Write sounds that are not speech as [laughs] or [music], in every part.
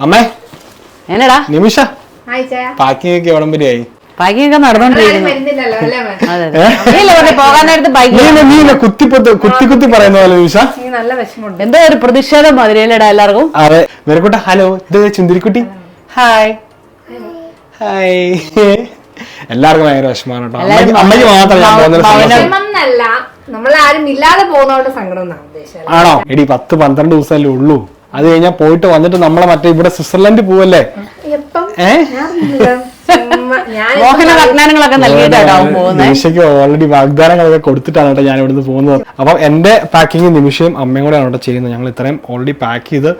അമ്മേ. എന്നടാ? നിമിഷ. പാക്കിംഗ് ഒക്കെ എവിടം വരെയായി? ബൈക്കിംഗ് ഒക്കെ നടന്നോണ്ടിരിക്കുന്നു കുത്തിപ്പൊത്ത് കുത്തി കുത്തി പറയുന്ന പോലെ നിമിഷ. എന്തോ ഒരു പ്രതിഷേധം മധുരയിലടാ എല്ലാവർക്കും? അതെ. വെറുക്കൂട്ട ഹലോ. ഇത് ചുന്തിരിക്കുട്ടി. ഹായ്. ഹായ്. എല്ലാവർക്കും ഭയങ്കര വിഷമാണ് കേട്ടോ. അമ്മയ്ക്ക് അമ്മയ്ക്ക് മാത്രം ഞാൻ പോകുന്നൊരു ഭവനം- സന്തോഷം. വിഷമം എന്നല്ല നമ്മളാരും ഇല്ലാതെ പോകുന്നതുകൊണ്ട് സങ്കടം എന്നാണ് ഉദ്ദേശിച്ചത് ആണോ? എടി പത്ത് പന്ത്രണ്ട് ദിവസമല്ലേ ഉള്ളൂ. അത് കഴിഞ്ഞാൽ പോയിട്ട് വന്നിട്ട് നമ്മളെ മറ്റേ ഇവിടെ സ്വിറ്റ്സർലൻഡ് പോവല്ലേ? എപ്പം? ഞാൻ ചുമ്മാ ഞാൻ മോഹന വാഗ്ദാനങ്ങളൊക്കെ നൽകിയിട്ടാണ് അവൻ പോകുന്നത് നിമിഷയ്ക്ക് ഓൾറെഡി വാഗ്ദാനങ്ങളൊക്കെ കൊടുത്തിട്ടാണ് കേട്ടോ ഞാൻ ഇവിടുന്ന് പോകുന്നത്. അപ്പം എന്റെ പാക്കിങ് നിമിഷയും അമ്മയും കൂടെയാണ് കേട്ടോ ചെയ്യുന്നത്. ഞങ്ങൾ ഇത്രയും ഓൾറെഡി പാക്ക് ചെയ്ത്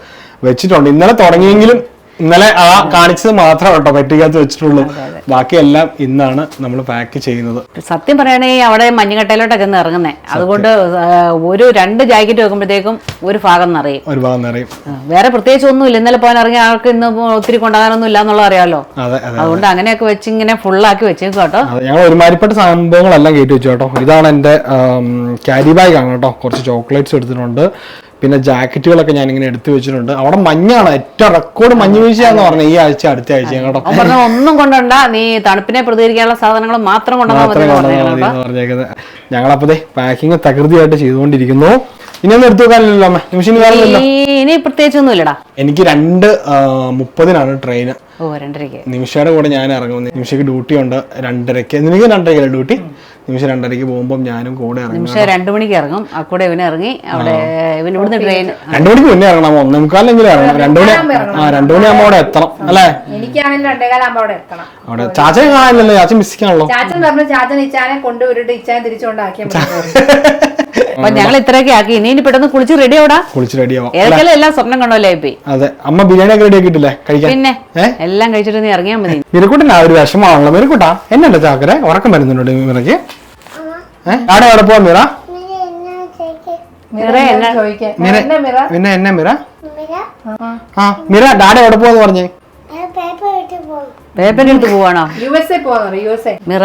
വെച്ചിട്ടുണ്ട്. ഇന്നലെ തുടങ്ങിയെങ്കിലും ഇന്നലെ ആ കാണിച്ചത് മാത്രം കേട്ടോ പറ്റിക്കാത്ത വെച്ചിട്ടുള്ളൂ. ബാക്കിയെല്ലാം ഇന്നാണ് നമ്മൾ പാക്ക് ചെയ്യുന്നത്. സത്യം പറയണേ അവിടെ മഞ്ഞുകട്ടയിലോട്ടൊക്കെ ഇന്ന് ഇറങ്ങുന്നേ. അതുകൊണ്ട് ഒരു രണ്ട് ജാക്കറ്റ് വെക്കുമ്പോഴത്തേക്കും ഒരു ഭാഗം നിറയും. ഒരു ഭാഗം നിറയും. വേറെ പ്രത്യേകിച്ച് ഒന്നുമില്ല. ഇന്നലെ പോകാൻ ഇറങ്ങിയ ആൾക്ക് ഇന്ന് ഒത്തിരി കൊണ്ടാകാനൊന്നും ഇല്ല എന്നുള്ളത് അറിയാമല്ലോ അതെ അതെ അതുകൊണ്ട് അങ്ങനെയൊക്കെ വെച്ച് ഇങ്ങനെ ഫുള്ളാക്കി വെച്ചേക്കും കേട്ടോ. ഞങ്ങൾ ഒരുമാതിരിപ്പെട്ട സംഭവങ്ങളെല്ലാം കയറ്റി വെച്ചു കേട്ടോ. ഇതാണ് എന്റെ ക്യാരി ബാഗ് ആണ് കേട്ടോ. കുറച്ച് ചോക്ലേറ്റ്സ് എടുത്തിട്ടുണ്ട്. പിന്നെ ജാക്കറ്റുകളൊക്കെ ഞാൻ ഇങ്ങനെ എടുത്തു വെച്ചിട്ടുണ്ട്. അവിടെ മഞ്ഞാണ്. ഏറ്റവും റെക്കോർഡ് മഞ്ഞ് വീഴ്ചയാന്ന് പറഞ്ഞു ഈ ആഴ്ച അടുത്ത ആഴ്ച പറഞ്ഞ ഒന്നും കൊണ്ടുണ്ട. നീ തണുപ്പിനെ പ്രതികരിക്കാനുള്ള സാധനങ്ങൾ മാത്രം കൊണ്ടുവന്നാൽ ഞങ്ങളപ്പതേ പാക്കിങ് തകൃതിയായിട്ട് ചെയ്തുകൊണ്ടിരിക്കുന്നു. ഇനി ഒന്നും എടുത്തു വെക്കാനില്ലല്ലോ അമ്മ. നിമിഷം ഇനി പ്രത്യേകിച്ച് ഇല്ലടാ എനിക്ക് രണ്ട് മുപ്പതിനാണ് ട്രെയിന് നിമിഷയുടെ കൂടെ ഞാൻ ഇറങ്ങും നിമിഷയ്ക്ക് ഡ്യൂട്ടി ഉണ്ട്. രണ്ടരക്ക് നിനക്ക് രണ്ടരക്കല്ലേ ഡ്യൂട്ടി നിമിഷം രണ്ടരയ്ക്ക് പോകുമ്പോൾ ഞാനും കൂടെ ഇറങ്ങും നിമിഷം രണ്ടു മണിക്ക് ഇറങ്ങും. ആ കൂടെ ഇവന് ഇറങ്ങി. അവിടെ ഇവൻ ഇവിടുന്ന് ട്രെയിൻ രണ്ടു മണിക്ക് മുന്നേ ഇറങ്ങണം. ഒന്നേ മുക്കാലെങ്കിലും ഇറങ്ങണം. രണ്ടു മണി ആ രണ്ടു മണി അവിടെ എത്തണം. അല്ലേ? എനിക്കാണെങ്കിൽ അവിടെ എത്തണം. അവിടെ ചാച്ചനെ കാണാനില്ലല്ലോ. ചാച്ചൻ മിസ്സിക്കാണല്ലോ ചാച്ചൻ പറഞ്ഞു ചാച്ചൻ ഇച്ചാനെ ഇച്ചാൻ അപ്പൊ ഞങ്ങൾ ഇത്രയൊക്കെ ആക്കി. ഇനി പെട്ടെന്ന് കുളിച്ച് റെഡി ആവടാ? കുളിച്ച് റെഡിയാവാം ഏതൊക്കെയല്ലേ എല്ലാം സ്വപ്നം കണ്ടോല്ലേ ഇപ്പൊ? അതെ. അമ്മ ബിരിയാണി ഒക്കെ റെഡി ആക്കിട്ടില്ലേ കഴിക്കാൻ? പിന്നെ എല്ലാം കഴിച്ചിട്ട് നീ ഇറങ്ങിയാൽ മതി. മിരക്കൂട്ടിന് ആ ഒരു വിഷമാണല്ലോ മിരക്കൂട്ടാ എന്നല്ല ചാക്കരെ? ഉറക്കം വരുന്നുണ്ട് മിറയ്ക്ക് ഏഹ് ആടെ എവിടെ പോവാ മിറ? പിന്നെ എന്നെ മിറ? ആ. മിറ ഡാഡ എവിടെ പോവാന്ന് പറഞ്ഞേ? പേപ്പർ എടുത്ത് പോവാണോ? യു എസ് എ പോവാ യു എസ് എ മിറ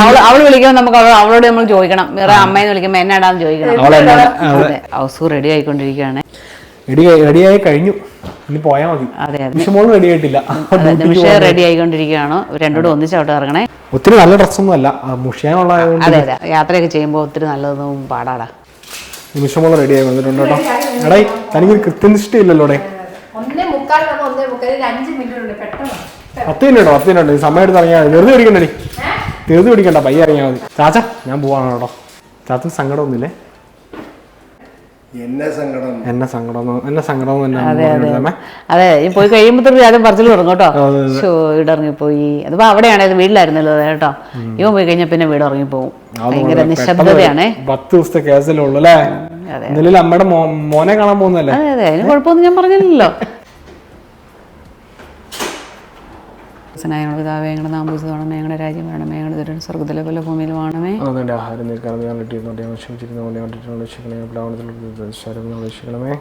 അവൾ അവൾ വിളിക്കുമ്പോൾ നമുക്ക് അവൾ അവളോട് നമ്മൾ ചോദിക്കണം. മിറ അമ്മയെന്ന് വിളിക്കുമ്പോ എന്നാടാന്ന് ചോദിക്കണം. ഹൗസ് റെഡി ആയിക്കൊണ്ടിരിക്കുകയാണ്. റെഡി റെഡിയായി കഴിഞ്ഞു. ഇനി പോയാൽ മതി. വിഷമോളും റെഡി ആയിട്ടില്ല. നിമിഷം റെഡി ആയിക്കൊണ്ടിരിക്കുകയാണ്. രണ്ടോടും ഒന്നിച്ചോട്ട് ഇറങ്ങണേ. ഒത്തിരി നല്ല ഡ്രസ്സൊന്നും അല്ല മുഷിയാനുള്ള അതെ അതെ. യാത്രയൊക്കെ ചെയ്യുമ്പോൾ ഒത്തിരി നല്ലതൊന്നും പാടാടാ. നിമിഷമോൾ റെഡി ആയി വന്നിട്ടുണ്ട് കേട്ടോ. എടാ തനിക്ക് കൃത്യനിഷ്ഠ ഇല്ലല്ലോ ഇവിടെ ഒന്നേ മുക്കാൽ വന്ന് ഒന്നേ മുക്കാൽ. ഒരു അഞ്ച് മിനിറ്റ് ഉണ്ട്. പെട്ടെന്ന് പത്ത് മിനിറ്റ് പത്ത് മിനിറ്റ് സമയം എടുത്ത് ഇറങ്ങിയാൽ മതി. വെറുതെ പിടിക്കണ്ടേ വെറുതെ പിടിക്കണ്ട പയ്യെ ഇറങ്ങിയാൽ മതി. ചാച്ച ഞാൻ പോവാണ് കേട്ടോ. ചാച്ച സങ്കടമൊന്നുമില്ലേ? എന്നെ സങ്കടം. എന്നെ സങ്കടം എന്നെ സങ്കടം അതെ അതെ. അതെ ഈ പോയി കഴിയുമ്പോഴത്തേക്ക് ആദ്യം പറച്ചിൽ തുടങ്ങും കേട്ടോ. ഷോ വീട് ഇറങ്ങിപ്പോയി അതിപ്പോ അവിടെയാണ് ഇത് വീട്ടിലായിരുന്നല്ലോ അതെ കേട്ടോ. ഇവൻ പോയി കഴിഞ്ഞാൽ പിന്നെ വീട് ഇറങ്ങിപ്പോവും ഭയങ്കര നിശബ്ദതയാണേ. പത്ത് ദിവസത്തെ കേസല്ലേ ഉള്ളു അല്ലേ അമ്മയുടെ മോനെ കാണാൻ പോകുന്നല്ലേ അതെ അതെ. അതിന് കുഴപ്പമൊന്നും ഞാൻ പറഞ്ഞില്ലല്ലോ. ഞങ്ങളുടെ പിതാവേ ഞങ്ങളുടെ നാമ്പൂസ് വേണമേ ഞങ്ങളുടെ രാജ്യം വേണമേ ഞങ്ങളുടെ ദുരൻ സ്വർഗത്തിലെ പോലെ ഭൂമിയിൽ വേണമേ അതെന്റെ ആഹാരം നീക്കാൻ ഞാൻ കിട്ടിയിരുന്നോട്ടെ ഞാൻ ക്ഷമിച്ചിരുന്ന. പോലെ രക്ഷിക്കണമേ. പ്ലാവണത്തിൽ ശരം രക്ഷിക്കണമേ.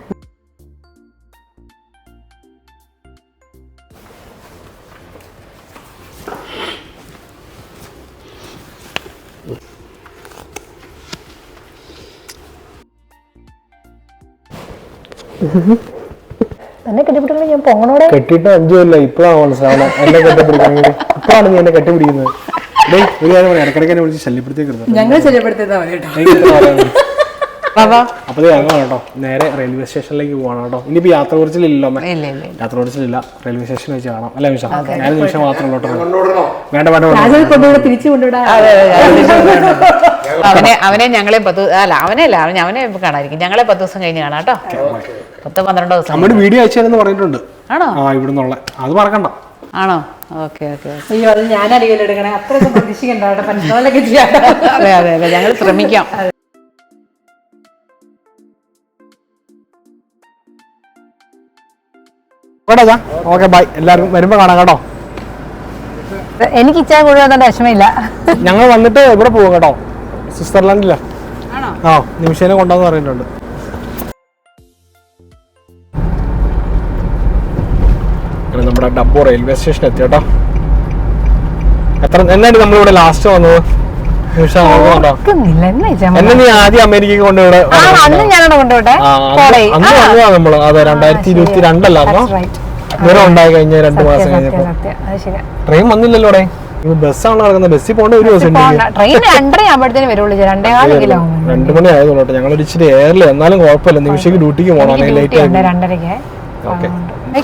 തന്നെ കെട്ടിപ്പിടിക്കണേ ഞാൻ പൊങ്ങണോടെ? കെട്ടിട്ട് അഞ്ചു കൊല്ലം ഇപ്പഴാണ് മനസ്സിലാവണം എന്നെ കെട്ടിപ്പിടിക്കണെങ്കിൽ ഇപ്പോഴാണ് നീ എന്നെ കെട്ടിപ്പിടിക്കുന്നത്. ഡേയ് ഒരു കാര്യം പറയാം. ഇടയ്ക്കിടയ്ക്ക് എന്നെ വിളിച്ച് ശല്യപ്പെടുത്തിയേക്കരുത് ഞങ്ങൾ ശല്യപ്പെടുത്തിയതാ മതി കേട്ടോ. എനിക്ക് ഇത്ര. ബാബാ അപ്പൊ ഇത് കേട്ടോ. നേരെ റെയിൽവേ സ്റ്റേഷനിലേക്ക് പോവാണ് കേട്ടോ. ഇനിയിപ്പോ യാത്ര കുറിച്ചില്ലല്ലോ അമ്മ? ഇല്ല ഇല്ല യാത്ര കുറിച്ചില്ല റെയിൽവേ സ്റ്റേഷൻ വെച്ച് കാണാം. അല്ലേ നിമിഷം? ഞാൻ നിമിഷം മാത്രമേ ഉള്ളൂ കേട്ടോ. വേണ്ട വേണ്ട വേണ്ട. രാജാവ് കൊണ്ടുവിടെ തിരിച്ചു കൊണ്ടുവിടാ. അവനെ അവനെ ഞങ്ങളെ പത്ത് അല്ല അവനെ അല്ല അവനെ അവനെ കാണാതിരിക്കും. ഞങ്ങളെ പത്ത് ദിവസം കഴിഞ്ഞ് കാണാം കേട്ടോ. പത്ത് പന്ത്രണ്ട് ദിവസം നമ്മുടെ വീഡിയോ അയച്ചു പറഞ്ഞിട്ടുണ്ട്. ആണോ? ആ ഇവിടുന്നുള്ള. അത് മറക്കണ്ട. ആണോ? ഓക്കെ ഓക്കെ അയ്യോ അത് ഞാനറിയില്ല എടുക്കണേ. അത്രയൊന്നും പ്രതീക്ഷിക്കണ്ട. അതെ അതെ അതെ. ഞങ്ങൾ ശ്രമിക്കാം. കേട്ടോ ഓക്കെ ബൈ എല്ലാവരും വരുമ്പോ കാണാം കേട്ടോ. എനിക്ക് ഇച്ചാ കൂടുതൽ വിഷമമില്ല. ഞങ്ങൾ വന്നിട്ട് ഇവിടെ പോകും കേട്ടോ. സ്വിറ്റ്സർലാൻഡിലാ ആ നിമിഷേനെ കൊണ്ടാന്ന് പറയുന്നുണ്ട്. നമ്മുടെ ഡബ്ബോ റെയിൽവേ സ്റ്റേഷൻ എത്തി കേട്ടോ. എത്ര എന്നാണ് നമ്മളിവിടെ ലാസ്റ്റ് വന്നത്? എന്നാ നീ ആദ്യം അമേരിക്കക്ക് കൊണ്ടുവിടെ അന്ന് വന്നതാ നമ്മൾ. അതെ രണ്ടായിരത്തി ഇരുപത്തി രണ്ടല്ലായിരുന്നോ ഇവരെ ഉണ്ടായി കഴിഞ്ഞ രണ്ട് മാസം കഴിഞ്ഞപ്പോ. ട്രെയിൻ വന്നില്ലല്ലോ ബസ്സാണ് നടക്കുന്നത്. ബസ്സിൽ പോകേണ്ട ഒരു ഉണ്ട് ട്രെയിൻ രണ്ടര ആകുമ്പോഴത്തേന് വരുള്ളൂ ചേച്ചാ. രണ്ടേ മണി ആയതുള്ളൂ കേട്ടോ. ഞങ്ങൾ ഇച്ചിരി ഏറില്ല എന്നാലും കുഴപ്പമില്ല. നിമിഷയ്ക്ക് ഡ്യൂട്ടിക്ക് പോകണം ലേറ്റ് രണ്ടരയ്ക്ക്. ഓക്കെ നീ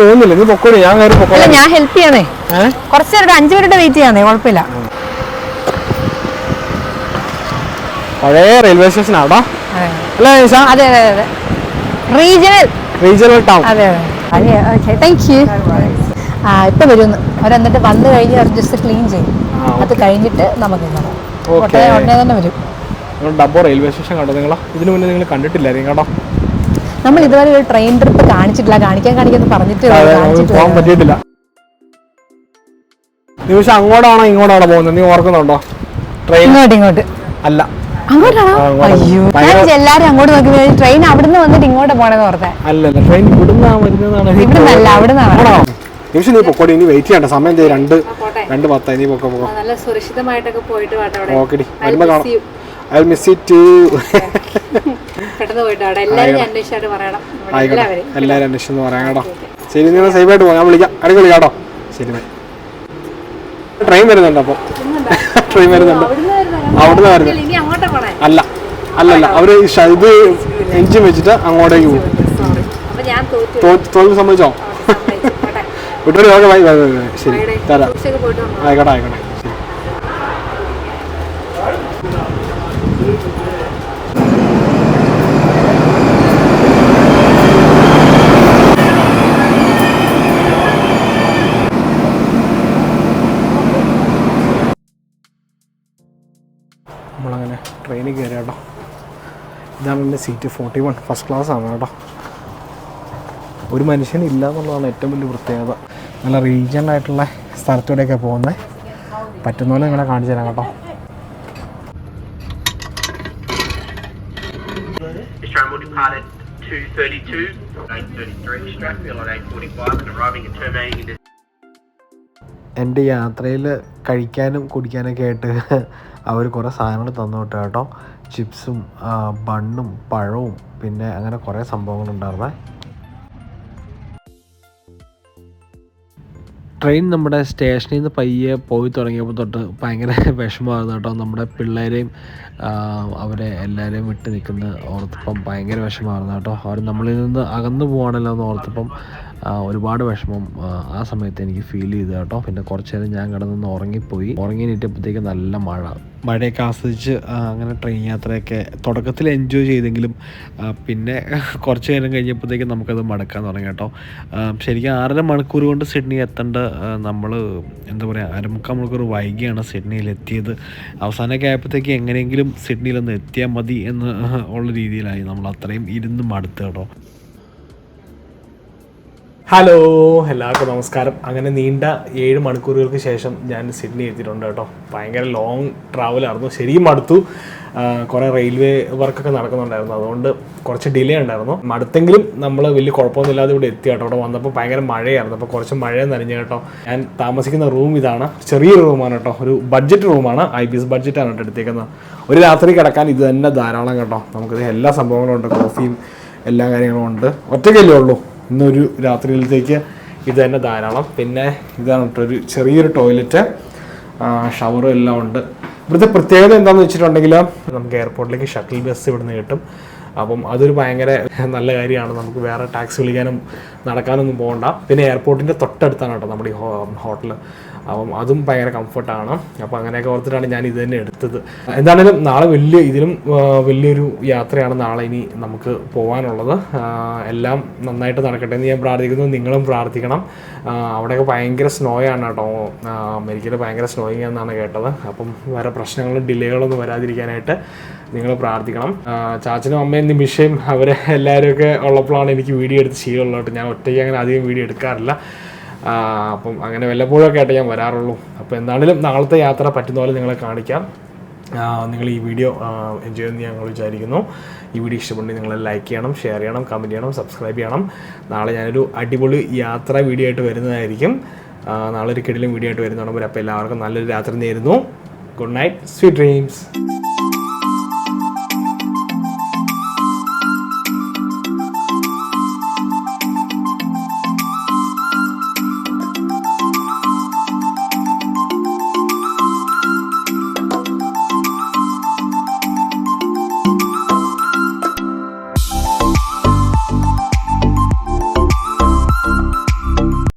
പോകുന്നില്ല. നീ പൊക്കോടി ഞാൻ കയറി പൊക്കോളാം. ഞാൻ ഹെൽപ്പ് ചെയ്യാന്നേ ഏഹ് കുറച്ച് നേരം അഞ്ചു മിനിറ്റ് വെയിറ്റ് ചെയ്യാന്നേ. കുഴപ്പമില്ല. പഴയ റെയിൽവേ സ്റ്റേഷൻ ആടാ അതെ. അല്ലേ അതെ അതെ അതെ. റീജിയണൽ റീജിയണൽ ടൗൺ അതെ അതെ. താങ്ക് യു ആ ഇപ്പൊ വരുന്നു. അവരെന്നിട്ട് വന്നു കഴിഞ്ഞ് അവർ ജസ്റ്റ് ക്ലീൻ ചെയ്യും. അത് കഴിഞ്ഞിട്ട് നമുക്ക് Okay. ഉടനെ ഉടനെ തന്നെ വരും. നിങ്ങൾ ഡബ്ബോ റെയിൽവേ സ്റ്റേഷൻ കണ്ടോ നിങ്ങൾ ഇതിനു മുന്നേ നിങ്ങൾ കണ്ടിട്ടില്ലായിരിക്കും കേട്ടോ. നമ്മൾ ഇതുവരെ ഒരു ട്രെയിൻ ട്രിപ്പ് കാണിച്ചിട്ടില്ല. കാണിക്കാൻ കാണിക്കാൻ പറഞ്ഞിട്ട് പോകാൻ പറ്റിയിട്ടില്ല. നിമിഷം അങ്ങോട്ടാണോ ഇങ്ങോട്ടാണോ പോകുന്നത്? നീ ഓർക്കുന്നുണ്ടോ? ട്രെയിൻ ഇങ്ങോട്ട് ഇങ്ങോട്ട്. അല്ല. അങ്ങോട്ടാണോ? അയ്യോ എല്ലാരും അങ്ങോട്ട് നോക്കി ട്രെയിൻ അവിടുന്ന് വന്നിട്ട് ഇങ്ങോട്ട് പോണെന്ന് ഓർത്തെ. അല്ലല്ല ട്രെയിൻ ഇവിടുന്നാ വരുന്നതാണ് ഇവിടുന്നല്ല. അവിടുന്നാണ്. നിമിഷം നീ പൊക്കോടി ഇനി വെയിറ്റ് ചെയ്യണ്ട. സമയം ചെയ്ത് രണ്ട് രണ്ട് പത്തായി നീ പൊക്കോ പൊക്കോ. നല്ല സുരക്ഷിതമായിട്ടൊക്കെ പോയിട്ട് വാട്ടെ അവിടെ. ഓക്കെടി. വരുമ്പോ കാണാം. ഐ മിസ് ഇറ്റ് ടു പെട്ടെന്ന് പോയിട്ട് അവിടെ. എല്ലാവരും അന്വേഷിച്ചായിട്ട് പറയണം. ആയിക്കോട്ടെ. എല്ലാവരും. എല്ലാവരും അന്വേഷിച്ചു എന്ന് പറയാം കേട്ടോ. ശരി നിങ്ങൾ സേഫ് ആയിട്ട് പോകാം. ഞാൻ വിളിക്കാം. ഇടയ്ക്ക് വിളിക്കാം കേട്ടോ. ശരി ബൈ ട്രെയിൻ വരുന്നുണ്ട് [laughs] അപ്പോൾ ട്രെയിൻ വരുന്നുണ്ട്? അവിടുന്ന് വരുന്നത് ഇനി അങ്ങോട്ട് പോണേ? അല്ല അല്ലല്ല. അവർ ഇത് എഞ്ചിൻ വെച്ചിട്ട് അങ്ങോട്ടേക്ക് പോകും. അപ്പൊ ഞാൻ തോറ്റു. തോറ്റു തോൽവി സമ്മതിച്ചു. വിട്ടോടി okay bye bye bye bye. ശരി. തരാം. ആയിക്കോട്ടെ ആയിക്കോട്ടെ ശരി നമ്മളങ്ങനെ ട്രെയിനിൽ കയറി കേട്ടോ ഇതാണ് എന്റെ seat forty one first class ആണ് കേട്ടോ ഒരു മനുഷ്യൻ ഇല്ല എന്നുള്ളതാണ് ഏറ്റവും വലിയ പ്രത്യേകത. നല്ല റീജിയണൽ ആയിട്ടുള്ള സ്ഥലത്തൂടെയൊക്കെ പോകുന്നത് പറ്റുന്ന പോലെ നിങ്ങളെ കാണിച്ചു തരാം കേട്ടോ. This train will depart at 2.32, 8.33 Strathfield at 8.45 and arriving and terminating in എന്റെ യാത്രയിൽ കഴിക്കാനും കുടിക്കാനൊക്കെ ആയിട്ട് [laughs] അവർ കുറേ സാധനങ്ങൾ തന്നു വിട്ടു കേട്ടോ. ചിപ്സും ബണ്ണും പഴവും പിന്നെ അങ്ങനെ കുറേ സംഭവങ്ങളുണ്ടായിരുന്നേ. ട്രെയിൻ നമ്മുടെ സ്റ്റേഷനിൽ നിന്ന് പയ്യെ പോയി തുടങ്ങിയപ്പോൾ തൊട്ട് ഭയങ്കര [laughs] വിഷമമായിരുന്നു കേട്ടോ. നമ്മുടെ പിള്ളേരെയും അവരെ എല്ലാവരെയും വിട്ട് നിൽക്കുന്ന ഓർത്തപ്പം ഭയങ്കര വിഷമമായിരുന്നു കേട്ടോ. അവർ നമ്മളിൽ നിന്ന് അകന്നു പോവാണല്ലോ എന്ന് ഓർത്തപ്പം ഒരുപാട് വിഷമം ആ, സമയത്ത് എനിക്ക് ഫീൽ ചെയ്തു കേട്ടോ. പിന്നെ കുറച്ച് നേരം ഞാൻ കിടന്നൊന്ന് ഉറങ്ങിപ്പോയി. ഉറങ്ങി നീട്ടിയപ്പോഴത്തേക്ക് നല്ല മഴ. മഴയൊക്കെ ആസ്വദിച്ച് അങ്ങനെ ട്രെയിൻ യാത്രയൊക്കെ തുടക്കത്തിൽ എൻജോയ് ചെയ്തെങ്കിലും പിന്നെ കുറച്ച് നേരം കഴിഞ്ഞപ്പോഴത്തേക്കും നമുക്കത് മടക്കാൻ തുടങ്ങി കേട്ടോ. ശരിക്കും ആറര മണിക്കൂർ കൊണ്ട് സിഡ്നി എത്തേണ്ട നമ്മൾ എന്താ പറയുക അരമുക്കാൽ മണിക്കൂർ വൈകിയാണ് സിഡ്നിയിൽ എത്തിയത്. അവസാനമൊക്കെ ആയപ്പോഴത്തേക്ക് എങ്ങനെയെങ്കിലും സിഡ്നിയിലൊന്ന് എത്തിയാൽ മതി എന്ന് ഉള്ള രീതിയിലായി നമ്മൾ അത്രയും ഇരുന്ന് മടുത്ത് കേട്ടോ. ഹലോ എല്ലാവർക്കും നമസ്കാരം. അങ്ങനെ നീണ്ട ഏഴ് മണിക്കൂറുകൾക്ക് ശേഷം ഞാൻ സിഡ്നി എത്തിയിട്ടുണ്ട് കേട്ടോ. ഭയങ്കര ലോങ് ട്രാവലായിരുന്നു ശരിക്കും മടുത്തു. കുറേ റെയിൽവേ വർക്കൊക്കെ നടക്കുന്നുണ്ടായിരുന്നു. അതുകൊണ്ട് കുറച്ച് ഡിലേ ഉണ്ടായിരുന്നു. മടുത്തെങ്കിലും നമ്മൾ വലിയ കുഴപ്പമൊന്നുമില്ലാതെ ഇവിടെ എത്തി കേട്ടോ. അവിടെ വന്നപ്പോൾ ഭയങ്കര മഴയായിരുന്നു. അപ്പോൾ കുറച്ച് മഴ നനഞ്ഞു കേട്ടോ. ഞാൻ താമസിക്കുന്ന റൂം ഇതാണ്. ചെറിയ റൂമാണ് കേട്ടോ. ഒരു ബഡ്ജറ്റ് റൂമാണ് ഐ ബി എസ് ബഡ്ജറ്റാണ് കേട്ടോ എടുത്തേക്കുന്നത്. ഒരു രാത്രി കിടക്കാൻ ഇത് തന്നെ ധാരാളം കേട്ടോ. നമുക്കിത് എല്ലാ സംഭവങ്ങളും ഉണ്ട്. കോഫിയും എല്ലാ കാര്യങ്ങളും ഉണ്ട്. ഒറ്റയ്ക്കല്ലേ ഉള്ളൂ. ഇന്നൊരു രാത്രിയിലത്തേക്ക് ഇത് തന്നെ ധാരാളം. പിന്നെ ഇതാണ് ഒരു ചെറിയൊരു ടോയ്ലറ്റ് ഷവറും എല്ലാം ഉണ്ട്. ഇവിടുത്തെ പ്രത്യേകത എന്താണെന്ന് വെച്ചിട്ടുണ്ടെങ്കിൽ നമുക്ക് എയർപോർട്ടിലേക്ക് ഷട്ടിൽ ബസ് ഇവിടുന്ന് കിട്ടും. അപ്പം അതൊരു ഭയങ്കര നല്ല കാര്യമാണ്. നമുക്ക് വേറെ ടാക്സി വിളിക്കാനും നടക്കാനൊന്നും പോകണ്ട. പിന്നെ എയർപോർട്ടിന്റെ തൊട്ടടുത്താണ് കേട്ടോ നമ്മുടെ ഈ ഹോട്ടൽ അപ്പം അതും ഭയങ്കര കംഫർട്ടാണ് അപ്പോൾ അങ്ങനെയൊക്കെ ഓർത്തിട്ടാണ് ഞാൻ ഇത് തന്നെ എടുത്തത്. എന്താണേലും നാളെ വലിയ ഇതിലും വലിയൊരു യാത്രയാണ് നാളെ ഇനി നമുക്ക് പോകാനുള്ളത് എല്ലാം നന്നായിട്ട് നടക്കട്ടെ എന്ന് ഞാൻ പ്രാർത്ഥിക്കുന്നു. നിങ്ങളും പ്രാർത്ഥിക്കണം. അവിടെയൊക്കെ ഭയങ്കര സ്നോയാണ് കേട്ടോ. അമേരിക്കയിൽ ഭയങ്കര സ്നോയിങ് എന്നാണ് കേട്ടത്. അപ്പം വേറെ പ്രശ്നങ്ങളും ഡിലേകളൊന്നും വരാതിരിക്കാനായിട്ട് നിങ്ങൾ പ്രാർത്ഥിക്കണം. ചാച്ചനും അമ്മയും നിമിഷയും അവരെ എല്ലാവരും ഒക്കെ ഉള്ളപ്പോഴാണ് എനിക്ക് വീഡിയോ എടുത്ത് ശീലമുള്ളത് ഞാൻ ഒറ്റയ്ക്ക് അങ്ങനെ അധികം വീഡിയോ എടുക്കാറില്ല. അപ്പം അങ്ങനെ വല്ലപ്പോഴൊക്കെ ആയിട്ട് ഞാൻ വരാറുള്ളൂ. അപ്പോൾ എന്താണെങ്കിലും നാളത്തെ യാത്ര പറ്റുന്ന പോലെ നിങ്ങളെ കാണിക്കാം. നിങ്ങൾ ഈ വീഡിയോ എൻജോയ് ചെയ്യുമെന്ന് ഞങ്ങൾ വിചാരിക്കുന്നു. ഈ വീഡിയോ ഇഷ്ടപ്പെട്ടെങ്കിൽ നിങ്ങൾ ലൈക്ക് ചെയ്യണം ഷെയർ ചെയ്യണം കമന്റ് ചെയ്യണം സബ്സ്ക്രൈബ് ചെയ്യണം. നാളെ ഞാനൊരു അടിപൊളി യാത്ര വീഡിയോ ആയിട്ട് വരുന്നതായിരിക്കും. നാളെ ഒരു കിടിലും വീഡിയോ ആയിട്ട് വരുന്നതാണ് അപ്പോൾ എല്ലാവർക്കും നല്ലൊരു രാത്രി നേരുന്നു. Good night sweet dreams